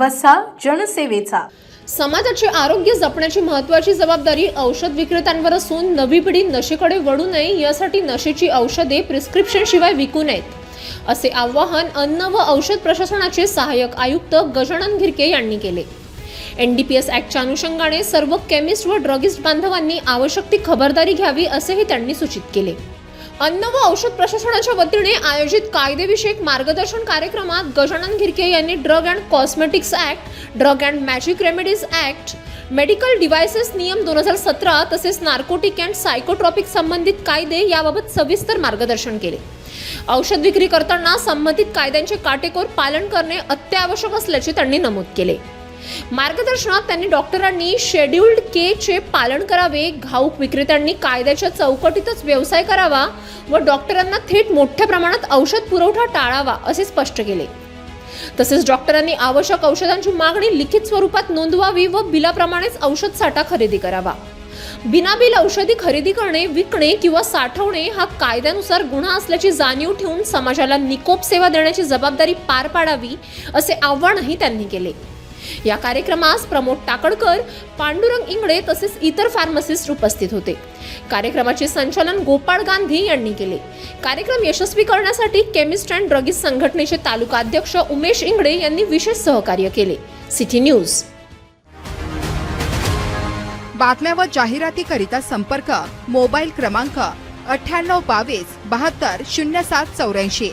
वसा जनसेवेचा. समाजाचे आरोग्य जपण्याची महत्त्वाची जबाबदारी औषध विक्रेत्यांवर असून नवी पिढी नशेकडे वळू नये यासाठी नशेची औषधे प्रिस्क्रिप्शन शिवाय विकू नयेत. असे आवाहन अन्न व औषध प्रशासनाचे सहाय्यक आयुक्त गजानन घिरके यांनी केले. एनडीपीएस ऍक्टच्या अनुषंगाने सर्व केमिस्ट व ड्रगिस्ट बांधवांनी आवश्यक ती खबरदारी घ्यावी असेही त्यांनी सूचित केले. अन्न व औषध प्रशासनाच्या वतीने आयोजित कायदेविषयक मार्गदर्शन कार्यक्रमात गजानन घिरके यांनी drug and cosmetics act drug and magic remedies act medical devices नियम दोन हजार सतरा तसेच नार्कोटिक अँड सायकोट्रॉपिक संबंधित कायदे याबाबत सविस्तर मार्गदर्शन केले. औषध विक्री करताना संबंधित कायद्यांचे काटेकोर पालन करणे अत्यावश्यक असल्याचे त्यांनी नमूद केले. मार्गदर्शनात त्यांनी डॉक्टरांनी शेड्यूल्ड के चे पालन करावे घाऊक विक्रेत्यांनी कायद्याच्या चौकटीतच व्यवसाय करावा व डॉक्टरांना थेट मोठ्या प्रमाणात औषध पुरवठा टाळावा असे स्पष्ट केले. तसेच डॉक्टरांनी आवश्यक औषधांची मागणी लिखित स्वरूपात नोंदवावी व बिलाप्रमाणेच औषध साठा खरेदी करावा. बिनाबिल औषधी खरेदी करणे विकणे किंवा साठवणे हा कायद्यानुसार गुन्हा असल्याची जाणीव ठेवून समाजाला निकोप सेवा देण्याची जबाबदारी पार पाडावी असे आव्हानही त्यांनी केले. या कार्यक्रमास प्रमोद टाकडकर पांडुरंग इंगळे तसेच इतर फार्मसिस्ट उपस्थित होते. कार्यक्रमाचे संचालन गोपाळ गांधी यांनी केले. कार्यक्रम यशस्वी करण्यासाठी केमिस्ट अँड ड्रगिस्ट संघटनेचे तालुका अध्यक्ष उमेश इंगळे यांनी विशेष सहकार्य केले. City news. बातम्या व जाहिरातीकरिता संपर्क मोबाईल क्रमांक अठ्ठ्याण्णव बावीस बहात्तर शून्य सात चौऱ्याऐंशी.